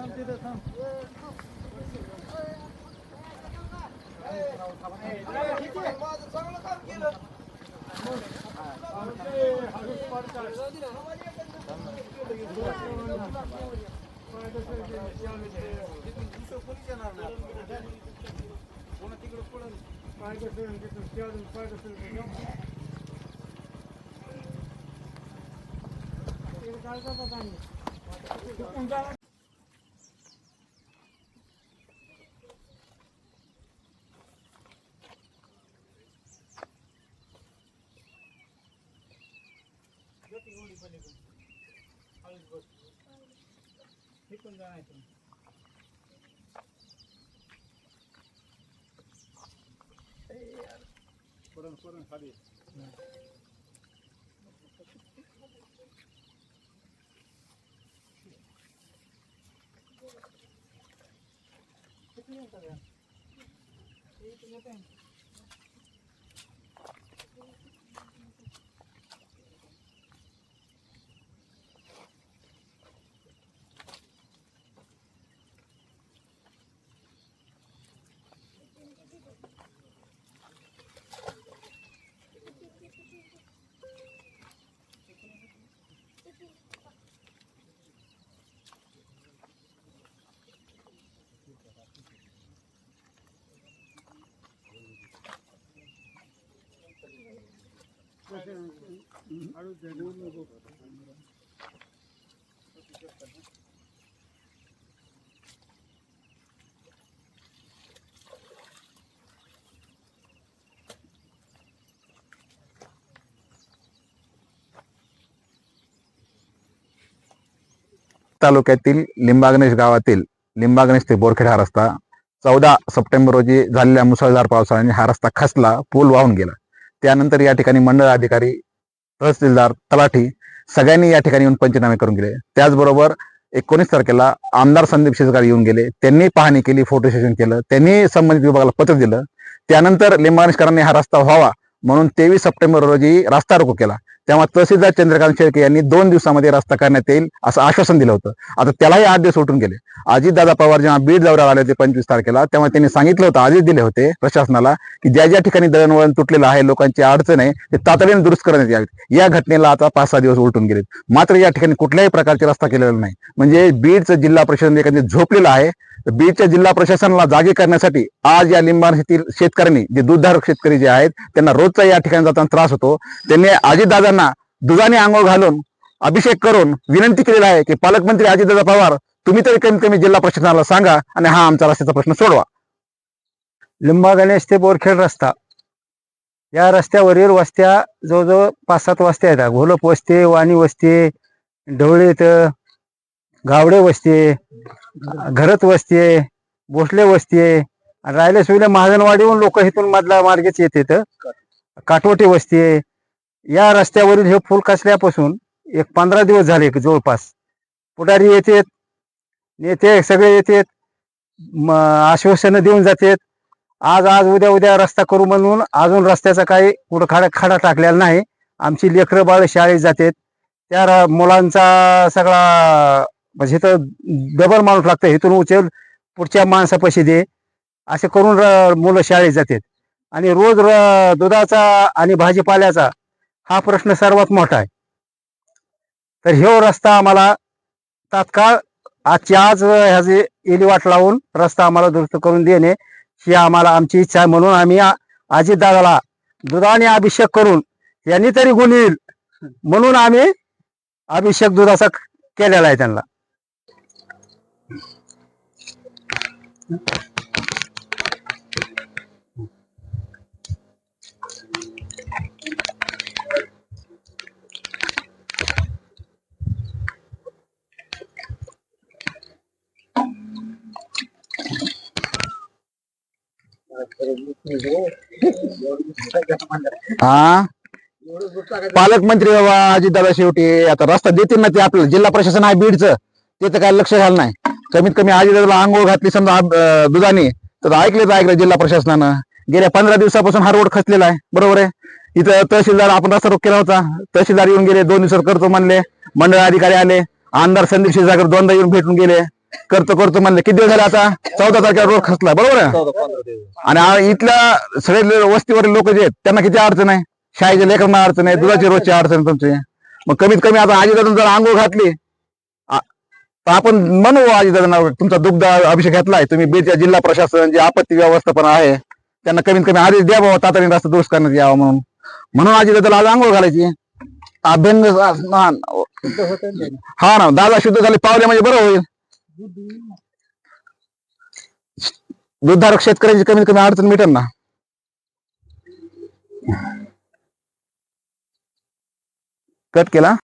थांब तिथं थांब. चांगलं काम केलं तिकडं पडलं पाय कसं तिकडं पडलं ती गोडी पहिले पण हळूच बस फेकून जाणार पुरण पुरण खाली किती होतं का तालुक्यातील लिंबागणेश गावातील लिंबागणेश ते बोरखेड हा रस्ता चौदा सप्टेंबर रोजी झालेल्या मुसळधार पावसाने हा रस्ता खसला पूल वाहून गेला. त्यानंतर या ठिकाणी मंडळ अधिकारी तहसीलदार तलाठी सगळ्यांनी या ठिकाणी येऊन पंचनामे करून गेले. त्याचबरोबर एकोणीस तारखेला आमदार संदीप शिरगार येऊन गेले. त्यांनी पाहणी केली फोटो सेशन केलं. त्यांनी संबंधित विभागाला पत्र दिलं. त्यानंतर लिंबागणेशकरांनी हा रस्ता व्हावा. म्हणून तेवीस सप्टेंबर रोजी रस्ता रोको केला. तेव्हा तहसीलदार चंद्रकांत शेळके यांनी दोन दिवसामध्ये रस्ता करण्यात येईल असं आश्वासन दिलं होतं. आता त्यालाही आठ दिवस उठून गेले. अजितदादा पवार जेव्हा बीड दौऱ्यावर आले होते पंचवीस तारखेला तेव्हा त्यांनी सांगितलं होतं आदेश दिले होते प्रशासनाला की ज्या ज्या ठिकाणी दळणवळण तुटलेलं आहे लोकांची अडचण आहे ते तातडीने दुरुस्त करण्यात यावीत. या घटनेला आता पाच सहा दिवस उलटून गेलेत. मात्र या ठिकाणी कुठल्याही प्रकारचे रस्ता केलेला नाही. म्हणजे बीडचं जिल्हा परिषद एखादी झोपलेलं आहे. बीडच्या जिल्हा प्रशासनाला जागे करण्यासाठी आज या लिंबाणीतील शेतकऱ्यांनी जे दूधधारक शेतकरी जे आहेत त्यांना रोजचा या ठिकाणी जाताना त्रास होतो. त्यांनी अजितदादांना दुधाने आंघोळ घालून अभिषेक करून विनंती केलेला आहे की पालकमंत्री अजितदादा पवार तुम्ही तरी कमीत कमी जिल्हा प्रशासनाला सांगा आणि हा आमचा रस्त्याचा प्रश्न सोडवा. लिंबा गणेश ते बोरखेड रस्ता. या रस्त्यावरील वस्त्या जवळजवळ पाच सात वस्त्या आहेत. घोलप वस्ती वाणी वस्ती ढवळीत गावडे वस्ती घरत वस्ती भोसले वस्ती आहे. राहिले सुविले महाजनवाडीहून लोक इथून मधला मार्गेच येतात काटवटी वस्ती या रस्त्यावरील हे फुल कसल्यापासून एक पंधरा दिवस झाले जवळपास. पुढारी येतात नेते सगळे येतात आश्वासनं देऊन जातात आज आज उद्या उद्या रस्ता करू म्हणून अजून रस्त्याचा काही कुठं खाडा खाडा टाकलेला नाही. आमची लेकरं बाळ शाळेत जातात त्या र- मुलांचा सगळा म्हणजे इथं डबल माणूस लागतं इथून उचल पुढच्या माणसापाशी दे. असे करून मुलं शाळेत जातात. आणि रोज र- दुधाचा आणि भाजीपाल्याचा हा प्रश्न सर्वात मोठा आहे. तर ह्यो रस्ता आम्हाला तात्काळ आजची आज ह्याची एली वाट लावून रस्ता आम्हाला दुरुस्त करून देणे ही आम्हाला आमची इच्छा आहे. म्हणून आम्ही अजितदादाला दुधाने अभिषेक करून यांनी तरी गुण येईल. म्हणून आम्ही अभिषेक दुधाचा केलेला आहे त्यांना. हा? पालकमंत्री बाबा अजितदादा शेवटी आता रस्ता देतील ना ते आपल्याला जिल्हा प्रशासन आहे बीडचं ते तर काय लक्ष घाल नाही. कमीत कमी अजितदादाला आंघोळ घातली समजा अं, दुधाने. तर ऐकलेच ऐकलं जिल्हा प्रशासनानं. गेल्या पंधरा दिवसापासून हा रोड खचलेला आहे. बरोबर आहे? इथं तहसीलदार आपण रस्ता रोख केला होता. तहसीलदार येऊन गेले दोन दिवसात करतो म्हणले. मंडळ अधिकारी आले. आमदार संदीप क्षीरसागर दोनदा येऊन भेटून गेले. करतो करतो म्हणले. किती दिवस झाले आता? चौदा तारखेला रोड खचला. बरोबर आहे? आणि आ- इथल्या सगळे लो- वस्तीवरील लोक जे आहेत त्यांना किती अडचण आहे? शाळेच्या लेकरांना अडचण आहे? दुधाची रोजची अडचण आहे तुमची. मग कमीत कमी आता आजी जर आंघोळ घातली तर आपण म्हणू आजी दादा तुमचा दुग्ध अभिषेक घेतलाय तुम्ही बीडच्या जिल्हा प्रशासन जे आपत्ती व्यवस्थापन आहे त्यांना कमीत कमी आदेश द्या बाबा तातडीने रस्ता दुरुस्त करण्यात यावा म्हणून. म्हणून आजी दादाला आज आंघोळ घालायची. अभ्यंग हा ना दादा शुद्ध झाले पावले म्हणजे बरं होईल. दुधारक शेतकऱ्यांची कमीत कमी अडचण मिटेल ना. कट केला?